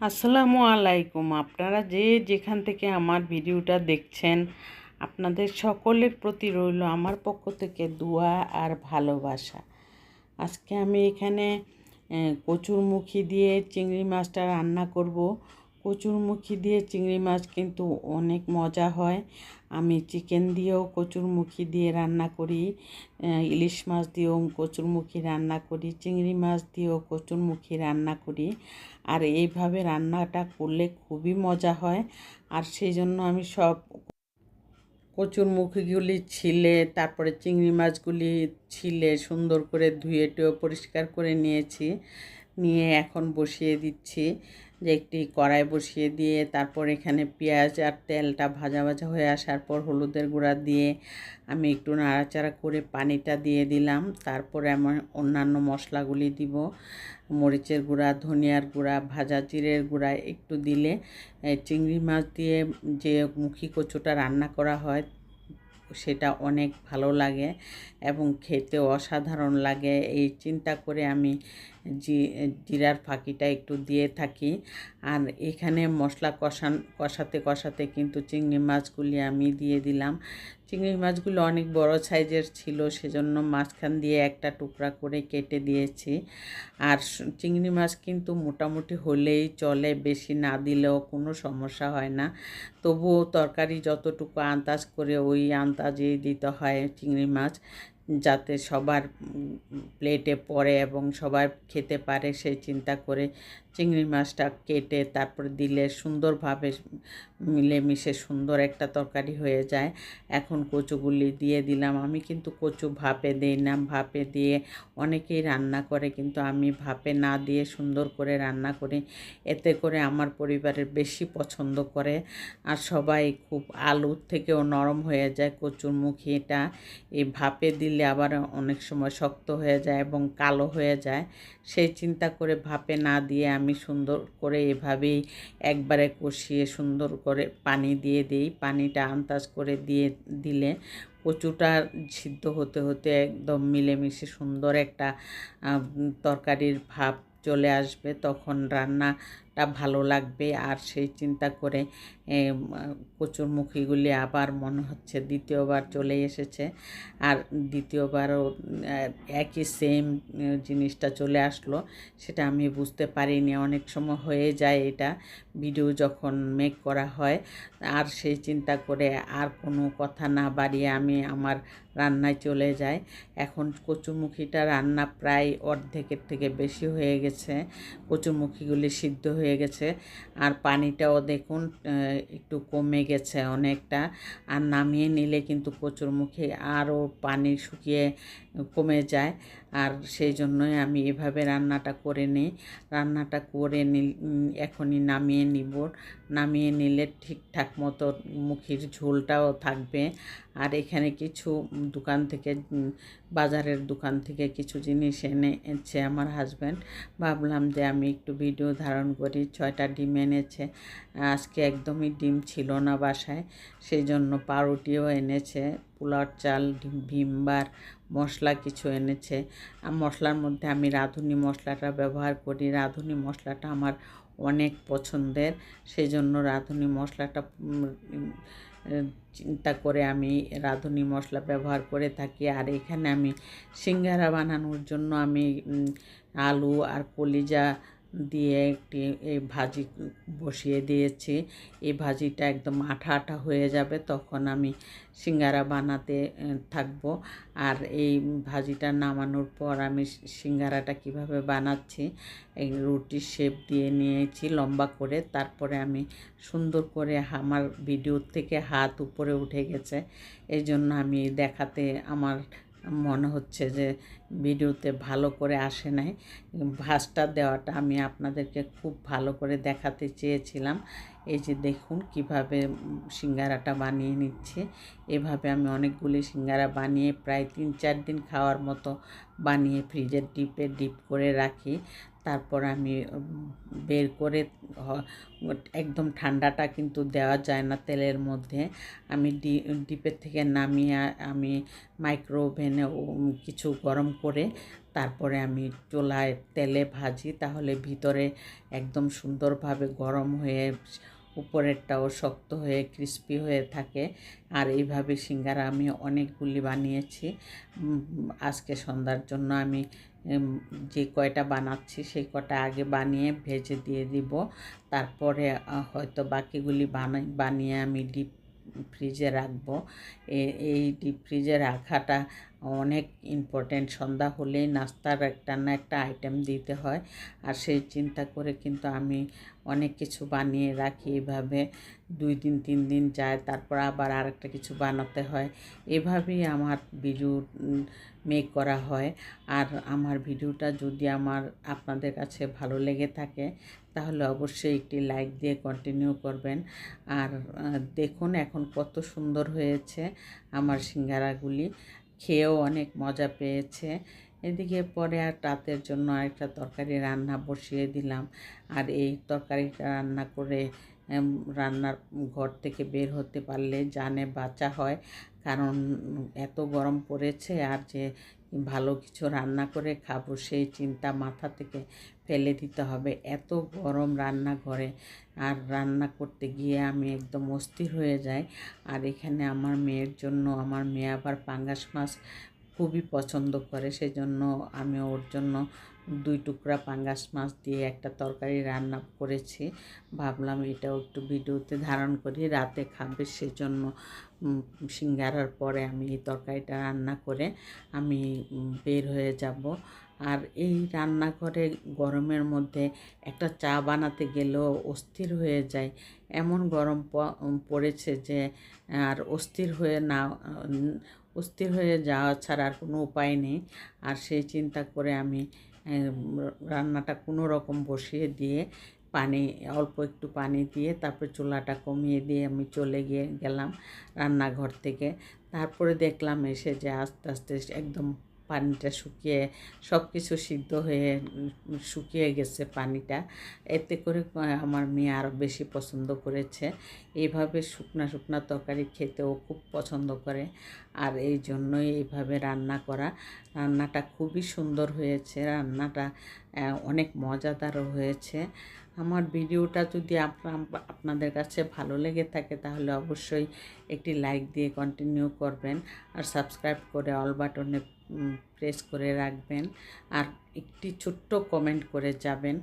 আসসালামু আলাইকুম। আপনারা যে যেখান থেকে আমার ভিডিওটা দেখছেন, আপনাদের সকলের প্রতি রইল আমার পক্ষ থেকে দোয়া আর ভালোবাসা। আজকে আমি এখানে কচুরমুখী দিয়ে চিংড়ি মাছটা রান্না করব। কচুরমুখী দিয়ে চিংড়ি মাছ কিন্তু অনেক মজা হয়। আমি চিকেন দিয়েও কচুরমুখী দিয়ে রান্না করি ইলিশ মাছ দিয়েও কচুরমুখী রান্না করি, চিংড়ি মাছ দিয়েও কচুরমুখী রান্না করি। আর এইভাবে রান্নাটা করলে খুবই মজা হয়। আর সেই জন্য আমি সব কচুর মুখিগুলি ছিলে, তারপরে চিংড়ি মাছগুলি ছিলে, সুন্দর করে ধুয়ে টুয়ে পরিষ্কার করে নিয়েছি। নিয়ে এখন বসিয়ে দিচ্ছি। যে একটি কড়াই বসিয়ে দিয়ে তারপর এখানে পেঁয়াজ আর তেলটা ভাজা ভাজা হয়ে আসার পর হলুদের গুঁড়া দিয়ে আমি একটু নাড়াচাড়া করে পানিটা দিয়ে দিলাম। তারপরে আমার অন্যান্য মশলাগুলি দিব। মরিচের গুঁড়া, ধনিয়ার গুঁড়া, ভাজা জিরের গুঁড়া একটু দিলে চিংড়ি মাছ দিয়ে যে মুখী কচুটা রান্না করা হয়, সেটা অনেক ভালো লাগে এবং খেতে অসাধারণ লাগে। এই চিন্তা করে আমি জি জিরার ফাঁকিটা একটু দিয়ে থাকি। আর এখানে মশলা কষান, কষাতে কষাতে কিন্তু চিংড়ি মাছগুলি আমি দিয়ে দিলাম। চিংড়ি মাছগুলো অনেক বড় সাইজের ছিল, সেজন্য মাঝখান দিয়ে একটা টুকরা করে কেটে দিয়েছি। আর চিংড়ি মাছ কিন্তু মোটামুটি হলেই চলে, বেশি না দিলেও কোনো সমস্যা হয় না। তবুও তরকারি যতটুকু আন্দাজ করে ওই আন্দাজেই দিতে হয় চিংড়ি মাছ। যাতে সবার প্লেটে পড়ে এবং সবাই খেতে পারে সেই চিন্তা করে চিংড়ি মাছটা কেটে তারপর দিলে সুন্দরভাবে মিলেমিশে সুন্দর একটা তরকারি হয়ে যায়। এখন কচুগুলি দিয়ে দিলাম। আমি কিন্তু কচু ভাপে দিই না, ভাপে দিয়ে অনেকেই রান্না করে কিন্তু আমি ভাপে না দিয়ে সুন্দর করে রান্না করি। এতে করে আমার পরিবারের বেশি পছন্দ করে আর সবাই খুব আলুর থেকেও নরম হয়ে যায় কচুর মুখিটা এই ভাপে দিলে আবার অনেক সময় শক্ত হয়ে যায় এবং কালো হয়ে যায়। সেই চিন্তা করে ভাপে না দিয়ে আমি সুন্দর করে এভাবেই একবারে কষিয়ে সুন্দর করে পানি দিয়ে দিই। পানিটা আন্দাজ করে দিয়ে দিলে কচুটা সিদ্ধ হতে হতে একদম মিলেমিশে সুন্দর একটা তরকারির ভাব চলে আসবে। তখন রান্নাটা ভালো লাগবে আর সেই চিন্তা করে কচুরমুখীগুলি আবার মনে হচ্ছে দ্বিতীয়বার চলে এসেছে। আর দ্বিতীয়বারও একই সেম জিনিসটা চলে আসলো, সেটা আমি বুঝতে পারিনি। অনেক সময় হয়ে যায় এটা ভিডিও যখন মেক করা হয়, আর সেই চিন্তা করে আর কোনো কথা না বাড়িয়ে আমি আমার রান্নায় চলে যাই। এখন কচুমুখিটা রান্না প্রায় অর্ধেকের থেকে বেশি হয়ে গেছে। কচুমুখিগুলি সিদ্ধ হয়ে গেছে। আর পানিটাও দেখুন একটু কমে গেছে অনেকটা। আর নামিয়ে নিলে কিন্তু কচুর মুখে আরও পানি শুকিয়ে কমে যায়। আর সেই জন্যই আমি এভাবে রান্নাটা করে নিই। রান্নাটা করে উম, এখনই নামিয়ে নিব। নামিয়ে নিলে ঠিকঠাক মতো মুখির ঝোলটাও থাকবে। আর এখানে কিছু দোকান থেকে বাজারের দোকান থেকে কিছু জিনিস এনে এনেছে আমার হাজব্যান্ড ভাবলাম যে আমি একটু ভিডিও ধারণ করি ছয়টা ডিম এনেছে। আজকে একদমই ডিম ছিল না বাসায়। সেই জন্য পাউরুটিও এনেছে। পোলার চাল, ডিম ভিমবার মশলা কিছু এনেছে। মশলার মধ্যে আমি রাঁধুনি মশলাটা ব্যবহার করি। রাঁধুনি মশলাটা আমার অনেক পছন্দের। সেই জন্য রাঁধুনি মশলাটা চিন্তা করে আমি রাঁধুনি মশলা ব্যবহার করে থাকি। আর এখানে আমি সিঙ্গারা বানানোর জন্য আমি আলু আর কলিজা দিয়ে একটি এই ভাজি বসিয়ে দিয়েছি। এই ভাজিটা একদম আঠা আঠা হয়ে যাবে, তখন আমি সিঙ্গারা বানাতে থাকব। আর এই ভাজিটা নামানোর পর আমি সিঙ্গারাটা কীভাবে বানাচ্ছি, এই রুটির শেপ দিয়ে নিয়েছি লম্বা করে। তারপরে আমি সুন্দর করে আমার ভিডিওর থেকে হাত উপরে উঠে গেছে। এই জন্য আমি দেখাতে আমার মনে হচ্ছে যে ভিডিওতে ভালো করে আসে নাই। ভাসটা দেওয়াটা আমি আপনাদেরকে খুব ভালো করে দেখাতে চেয়েছিলাম। এই যে দেখুন কীভাবে সিঙ্গারাটা বানিয়ে নিচ্ছে। এভাবে আমি অনেকগুলি সিঙ্গারা বানিয়ে প্রায় তিন চার দিন খাওয়ার মতো বানিয়ে ফ্রিজের ডিপে ডিপ করে রাখি। তারপর আমি বের করে একদম ঠান্ডাটা কিন্তু দেওয়া যায় না তেলের মধ্যে। আমি ডিপের থেকে নামিয়ে আমি মাইক্রো ওভেনে কিছু গরম করে তারপরে আমি চোলায় তেলে ভাজি, তাহলে ভিতরে একদম সুন্দরভাবে গরম হয়ে উপরেরটাও শক্ত হয়ে ক্রিস্পি হয়ে থাকে। আর এইভাবে সিঙ্গারা আমি অনেকগুলি বানিয়েছি। আজকে সন্ধ্যার জন্য আমি যে কয়টা বানাচ্ছি সেই কটা আগে বানিয়ে ভেজে দিয়ে দিব। তারপরে হয়তো বাকিগুলি বানাই, বানিয়ে আমি ডিপ ফ্রিজে রাখব। এই ডিপ ফ্রিজে রাখাটা অনেক ইম্পর্টেন্ট সন্ধ্যা হলেই নাস্তার একটা না একটা আইটেম দিতে হয়। আর সেই চিন্তা করে কিন্তু আমি অনেক কিছু বানিয়ে রাখি এভাবে। দুই দিন, তিন দিন যায়, তারপর আবার আরেকটা কিছু বানাতে হয়। এভাবেই আমার ভিডিও মেক করা হয়। আর আমার ভিডিওটা যদি আমার আপনাদের কাছে ভালো লেগে থাকে তাহলে অবশ্যই একটি লাইক দিয়ে কন্টিনিউ করবেন। আর দেখুন এখন কত সুন্দর হয়েছে আমার সিঙ্গারাগুলি। খেয়েও অনেক মজা পেয়েছে। এদিকে পরে আর রাতের জন্য আরেকটা তরকারি রান্না বসিয়ে দিলাম। আর এই তরকারিটা রান্না করে রান্নার ঘর থেকে বের হতে পারলে জানে বাঁচা হয়। কারণ এত গরম পড়েছে আর যে ভালো কিছু রান্না করে খাব, সেই চিন্তা মাথা থেকে ফেলে দিতে হবে। এত গরম রান্নাঘরে আর রান্না করতে গিয়ে আমি একদম অস্থির হয়ে যাই। আর এখানে আমার মেয়ের জন্য, আমার মেয়ে আবার পাঙ্গাস মাছ খুবই পছন্দ করে, সেজন্য আমি ওর জন্য দুই টুকরা পাঙ্গাস মাছ দিয়ে একটা তরকারি রান্না করেছি। ভাবলাম এটাও একটু ভিডিওতে ধারণ করি, রাতে খাবে সেজন্য সিঙ্গারার পরে আমি এই তরকারিটা রান্না করে আমি বের হয়ে যাব। আর এই রান্নাঘরে গরমের মধ্যে একটা চা বানাতে গেলেও অস্থির হয়ে যায়। এমন গরম পড়েছে যে, আর অস্থির হয়ে না অস্থির হয়ে যাওয়া ছাড়া আর কোনো উপায় নেই। আর সেই চিন্তা করে আমি রান্নাটা কোনো রকম বসিয়ে দিয়ে পানি, অল্প একটু পানি দিয়ে তারপরে চুলাটা কমিয়ে দিয়ে আমি চলে গিয়ে গেলাম রান্নাঘর থেকে। তারপরে দেখলাম এসে যে আস্তে আস্তে একদম পানিটা শুকিয়ে সব কিছু সিদ্ধ হয়ে শুকিয়ে গেছে পানিটা। এতে করে আমার মেয়ে আরও বেশি পছন্দ করেছে। এইভাবে শুকনা শুকনা তরকারি খেতেও খুব পছন্দ করে। আর এই জন্যই এইভাবে রান্না করা। রান্নাটা খুবই সুন্দর হয়েছে। রান্নাটা অনেক মজাদারও হয়েছে। আমার ভিডিওটা যদি আপনাদের কাছে ভালো লেগে থাকে, তাহলে অবশ্যই একটি লাইক দিয়ে কন্টিনিউ করবেন। আর সাবস্ক্রাইব করে অল বাটনে প্রেস করে রাখবেন। আর একটি ছোট্ট কমেন্ট করে যাবেন।